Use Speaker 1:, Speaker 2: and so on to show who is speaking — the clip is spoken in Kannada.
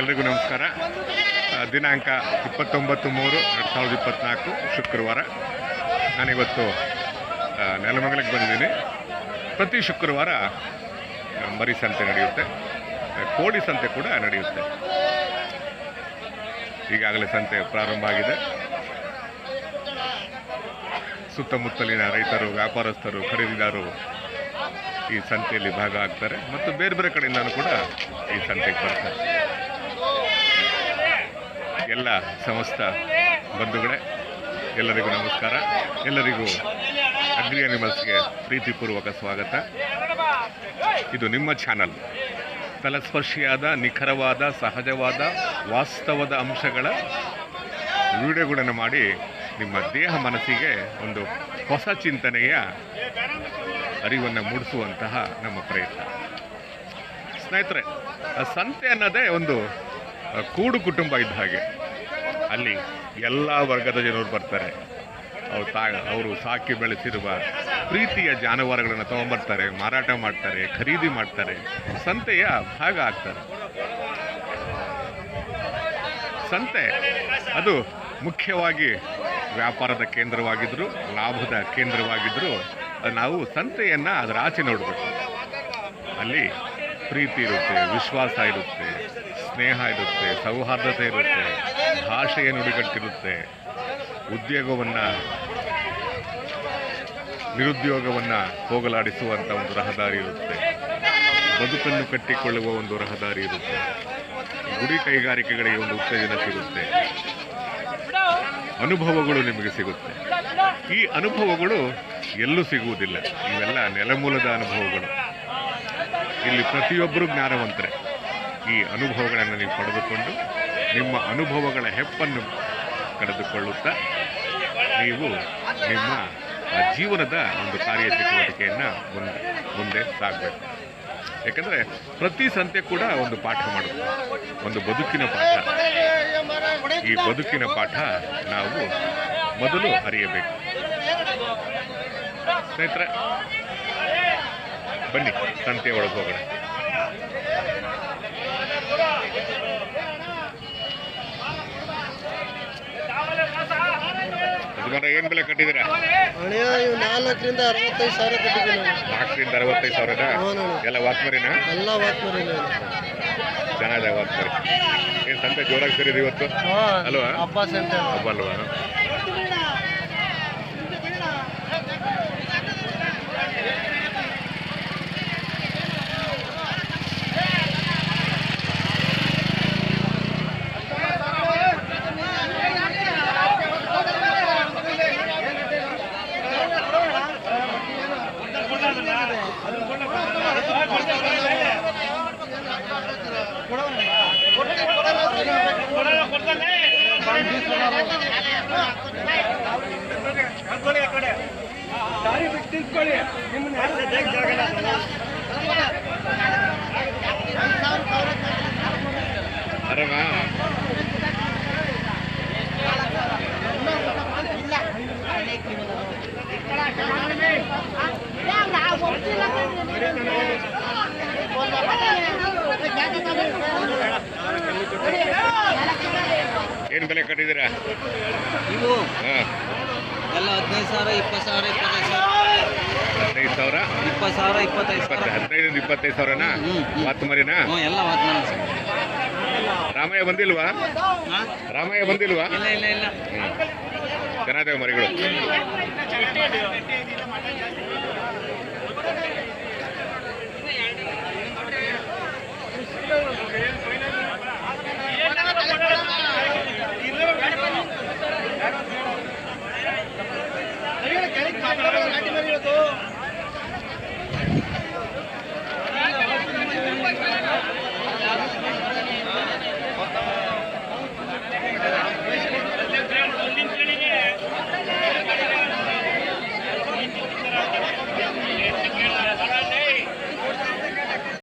Speaker 1: ಎಲ್ರಿಗೂ ನಮಸ್ಕಾರ. ದಿನಾಂಕ ಇಪ್ಪತ್ತೊಂಬತ್ತು ಮೂರು ಎರಡು ಸಾವಿರದ ಇಪ್ಪತ್ತ್ನಾಲ್ಕು ಶುಕ್ರವಾರ. ನಾನಿವತ್ತು ನೆಲಮಂಗಲಕ್ಕೆ ಬಂದಿದ್ದೀನಿ. ಪ್ರತಿ ಶುಕ್ರವಾರ ಮರಿ ಸಂತೆ ನಡೆಯುತ್ತೆ. ಕೋಳಿ ಸಂತೆ ಕೂಡ ನಡೆಯುತ್ತೆ. ಈಗಾಗಲೇ ಸಂತೆ ಪ್ರಾರಂಭ ಆಗಿದೆ. ಸುತ್ತಮುತ್ತಲಿನ ರೈತರು, ವ್ಯಾಪಾರಸ್ಥರು, ಖರೀದಿದಾರರು ಈ ಸಂತೆಯಲ್ಲಿ ಭಾಗ ಆಗ್ತಾರೆ ಮತ್ತು ಬೇರೆ ಬೇರೆ ಕಡೆಯಿಂದಲೂ ಕೂಡ ಈ ಸಂತೆಗೆ ಬರ್ತಾರೆ. ಎಲ್ಲ ಸಮಸ್ತ ಬಂಧುಗಳೇ, ಎಲ್ಲರಿಗೂ ನಮಸ್ಕಾರ. ಎಲ್ಲರಿಗೂ ಅಗ್ರಿ ಅನಿಮಲ್ಸ್ಗೆ ಪ್ರೀತಿಪೂರ್ವಕ ಸ್ವಾಗತ. ಇದು ನಿಮ್ಮ ಚಾನಲ್. ತಲಸ್ಪರ್ಶಿಯಾದ, ನಿಖರವಾದ, ಸಹಜವಾದ, ವಾಸ್ತವದ ಅಂಶಗಳ ವಿಡಿಯೋಗಳನ್ನು ಮಾಡಿ ನಿಮ್ಮ ದೇಹ ಮನಸ್ಸಿಗೆ ಒಂದು ಹೊಸ ಚಿಂತನೆಯ ಅರಿವನ್ನು ಮೂಡಿಸುವಂತಹ ನಮ್ಮ ಪ್ರಯತ್ನ. ಸ್ನೇಹಿತರೆ ಸಂತೆ ಅನ್ನೋದೇ ಒಂದು ಕೂಡು ಕುಟುಂಬ ಇದ್ದ ಹಾಗೆ. ಅಲ್ಲಿ ಎಲ್ಲ ವರ್ಗದ ಜನರು ಬರ್ತಾರೆ. ಅವ್ರು ತಾ, ಅವರು ಸಾಕಿ ಬೆಳೆಸಿರುವ ಪ್ರೀತಿಯ ಜಾನುವಾರುಗಳನ್ನು ತಗೊಂಬರ್ತಾರೆ, ಮಾರಾಟ ಮಾಡ್ತಾರೆ, ಖರೀದಿ ಮಾಡ್ತಾರೆ, ಸಂತೆಯ ಭಾಗ ಆಗ್ತಾರೆ. ಸಂತೆ, ಅದು ಮುಖ್ಯವಾಗಿ ವ್ಯಾಪಾರದ ಕೇಂದ್ರವಾಗಿದ್ದರೂ ಲಾಭದ ಕೇಂದ್ರವಾಗಿದ್ದರೂ ನಾವು ಸಂತೆಯನ್ನು ಅದರ ಆಚೆ ನೋಡಬೇಕು. ಅಲ್ಲಿ ಪ್ರೀತಿ ಇರುತ್ತೆ, ವಿಶ್ವಾಸ ಇರುತ್ತೆ. ಸ್ನೇಹ ಇರುತ್ತೆ, ಸೌಹಾರ್ದತೆ ಇರುತ್ತೆ, ಭಾಷೆಯ ನುಡಿಗಟ್ಟಿರುತ್ತೆ. ಉದ್ಯೋಗವನ್ನು, ನಿರುದ್ಯೋಗವನ್ನು ಹೋಗಲಾಡಿಸುವಂಥ ಒಂದು ರಹದಾರಿ ಇರುತ್ತೆ. ಬದುಕನ್ನು ಕಟ್ಟಿಕೊಳ್ಳುವ ಒಂದು ರಹದಾರಿ ಇರುತ್ತೆ. ಗುಡಿ ಕೈಗಾರಿಕೆಗಳಿಗೆ ಒಂದು ಉತ್ತೇಜನ ಸಿಗುತ್ತೆ. ಅನುಭವಗಳು ನಿಮಗೆ ಸಿಗುತ್ತೆ. ಈ ಅನುಭವಗಳು ಎಲ್ಲೂ ಸಿಗುವುದಿಲ್ಲ. ಇವೆಲ್ಲ ನೆಲಮೂಲದ ಅನುಭವಗಳು. ಇಲ್ಲಿ ಪ್ರತಿಯೊಬ್ಬರು ಜ್ಞಾನವಂತರೆ. ಈ ಅನುಭವಗಳನ್ನು ನೀವು ಪಡೆದುಕೊಂಡು ನಿಮ್ಮ ಅನುಭವಗಳ ಹೆಪ್ಪನ್ನು ಕಳೆದುಕೊಳ್ಳುತ್ತಾ ನೀವು ನಿಮ್ಮ ಜೀವನದ ಒಂದು ಕಾರ್ಯಚಟುವಟಿಕೆಯನ್ನು ಮುಂದೆ ಮುಂದೆ ಸಾಗಬೇಕು. ಯಾಕಂದರೆ ಪ್ರತಿ ಸಂತೆ ಕೂಡ ಒಂದು ಪಾಠ ಮಾಡುತ್ತೆ. ಒಂದು ಬದುಕಿನ ಪಾಠ. ಈ ಬದುಕಿನ ಪಾಠ ನಾವು ಮೊದಲು ಅರಿಯಬೇಕು. ಸ್ನೇಹಿತರೆ, ಬನ್ನಿ ಸಂತೆ ಒಳಗೆ ಹೋಗೋಣ. ಯಜಮಾನ ಏನ್ ಬೆಲೆ ಕಟ್ಟಿದ್ದೀರಾ?
Speaker 2: ಅಣ್ಣ ಇವು ನಾಲ್ಕರಿಂದ ಅರವತ್ತೈದು ಸಾವಿರ ಕಟ್ಟಿದ್ರು ನಾನು.
Speaker 1: ನಾಲ್ಕರಿಂದ ಅರವತ್ತೈದು ಸಾವಿರ
Speaker 2: ಹ್ಞೂ ಅಣ್ಣ.
Speaker 1: ಎಲ್ಲ ವಾತ್ಮರಿನ?
Speaker 2: ಎಲ್ಲ ವಾತ್ಮರಿ
Speaker 1: ಚೆನ್ನಾಗಿದೆ ವಾತ್ಮರಿ. ಏನ್ ಸಂತೆ ಜೋರಾಗಿ ಸೇರಿದೆ ಇವತ್ತು? ಅಲ್ವಾ?
Speaker 2: ಹಬ್ಬ ಸೆಂಟರ್
Speaker 1: ಹಬ್ಬ ಅಲ್ವಾ ಆರಾಮ ಏನ್ ಬೆಲೆ ಕಟ್ಟಿದ್ದೀರಾ?
Speaker 2: ಇವು
Speaker 1: ಹಾ.
Speaker 2: ಎಲ್ಲ ಹದಿನೈದು ಸಾವಿರ ಇಪ್ಪತ್ತು ಸಾವಿರ ಇಪ್ಪತ್ತೈದು ಸಾವಿರ.
Speaker 1: ಹದಿನೈದು ಸಾವಿರ?
Speaker 2: ಇಪ್ಪತ್ತು ಸಾವಿರ ಇಪ್ಪತ್ತೈದು
Speaker 1: ಇಪ್ಪತ್ತು
Speaker 2: ಸಾವಿರ
Speaker 1: ಹದಿನೈದಿಂದ ಇಪ್ಪತ್ತೈದು ಸಾವಿರನಾ?
Speaker 2: ಹ್ಮ್, ಹ್ಮ್.
Speaker 1: ವಾತ್ಮರಿನ
Speaker 2: ಹ್ಞೂ ಎಲ್ಲ ವಾತ್ಮರಿ
Speaker 1: ರಾಮಯ್ಯ ಬಂದಿಲ್ವಾ? ರಾಮಯ್ಯ ಬಂದಿಲ್ವಾ?
Speaker 2: ಇಲ್ಲ
Speaker 1: ಮರಿಗಳು.